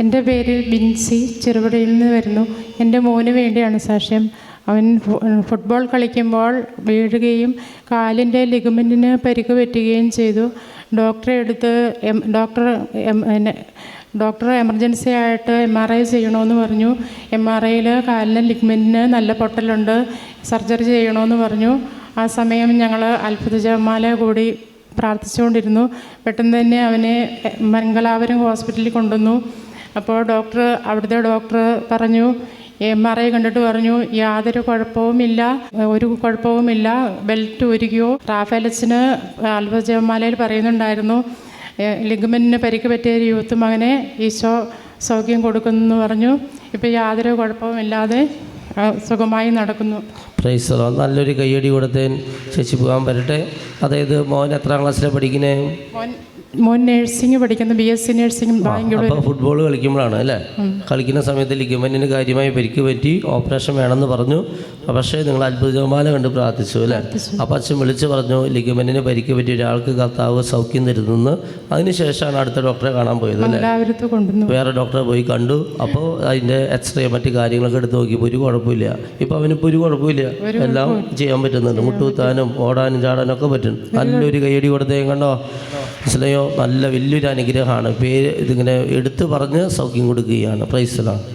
എന്റെ പേര് ബിൻസി ചെറുപുഴയിൽ നിന്ന് വരുന്നു. എന്റെ മോന് വേണ്ടിയാണ് സാക്ഷ്യം. അവൻ ഫുട്ബോൾ കളിക്കുമ്പോൾ വീഴുകയും കാലിന്റെ ലിഗമെന്റിന് പരിക്ക് പറ്റുകയും ചെയ്തു. ഡോക്ടറെ എടുത്ത് ഡോക്ടർ ഡോക്ടർ എമർജൻസി ആയിട്ട് എം ആർ ഐ ചെയ്യണമെന്ന് പറഞ്ഞു. എം ആർ ഐയിൽ കാലിന് ലിഗ്മെന്റിന് നല്ല പൊട്ടലുണ്ട്. സർജറി ചെയ്യണമെന്ന് പറഞ്ഞു. ആ സമയം ഞങ്ങൾ അത്ഭുത ജമാല കൂടി പ്രാർത്ഥിച്ചുകൊണ്ടിരുന്നു. പെട്ടെന്ന് തന്നെ അവനെ മംഗലാപുരം ഹോസ്പിറ്റലിൽ കൊണ്ടുവന്നു. അപ്പോൾ ഡോക്ടർ അവിടുത്തെ ഡോക്ടർ പറഞ്ഞു എം ആർ ഐ കണ്ടിട്ട് പറഞ്ഞു യാതൊരു കുഴപ്പവുമില്ല ഒരു കുഴപ്പവുമില്ല ബെൽറ്റ് ഒരുക്കിയോ റാഫേലസിന് അത്ഭുതജപമാലയിൽ പറയുന്നുണ്ടായിരുന്നു ലിഗമെന്റിന് പരിക്ക് പറ്റിയ ഒരു യൂത്ത് മകനെ ഈശോ സൗഖ്യം കൊടുക്കുന്നെന്ന് പറഞ്ഞു. ഇപ്പോൾ യാതൊരു കുഴപ്പവുമില്ലാതെ സുഖമായി നടക്കുന്നു. പ്രൈസ് നല്ലൊരു കയ്യടി കൊടുത്തേൻ ചേച്ചി പോകാൻ പറ്റട്ടെ. അതായത് മോൻ എത്രാം ക്ലാസ്സിലാണ് പഠിക്കുന്നേ മോൻ മോൻ നഴ്സിംഗ് പഠിക്കുന്നു B S C nursing Bangalore അപ്പോൾ ഫുട്ബോൾ കളിക്കുമ്പോഴാണ് അല്ലേ? കളിക്കുന്ന സമയത്ത് ലിഗമെന്റിന് കാര്യമായി പരിക്ക് പറ്റി ഓപ്പറേഷൻ വേണമെന്ന് പറഞ്ഞു. പക്ഷേ നിങ്ങൾ അത്ഭുതമാല കണ്ട് പ്രാർത്ഥിച്ചു അല്ലേ? അപ്പം അച്ഛൻ വിളിച്ച് പറഞ്ഞു ലിഗമെന്റിന് പരിക്ക് പറ്റി ഒരാൾക്ക് കർത്താവ് സൗഖ്യം തരുന്നെന്ന്. അതിനുശേഷമാണ് അടുത്ത ഡോക്ടറെ കാണാൻ പോയത് അല്ലേ? വേറെ ഡോക്ടറെ പോയി കണ്ടു. അപ്പോൾ അതിന്റെ എക്സ്റേ മറ്റു കാര്യങ്ങളൊക്കെ എടുത്ത് നോക്കിയപ്പോൾ ഒരു കുഴപ്പമില്ല. ഇപ്പോൾ അവനിപ്പോൾ ഒരു കുഴപ്പമില്ല. എല്ലാം ചെയ്യാൻ പറ്റുന്നുണ്ട്. മുട്ടുകുത്താനും ഓടാനും ചാടാനും ഒക്കെ പറ്റും. നല്ലൊരു കൈയടി കൊടുത്തേ കണ്ടോ മനസ്സിലായോ? നല്ല വലിയൊരു അനുഗ്രഹമാണ്. പേര് ഇതിങ്ങനെ എടുത്തു പറഞ്ഞ് സൗഖ്യം കൊടുക്കുകയാണ്. പ്രൈസലാണ്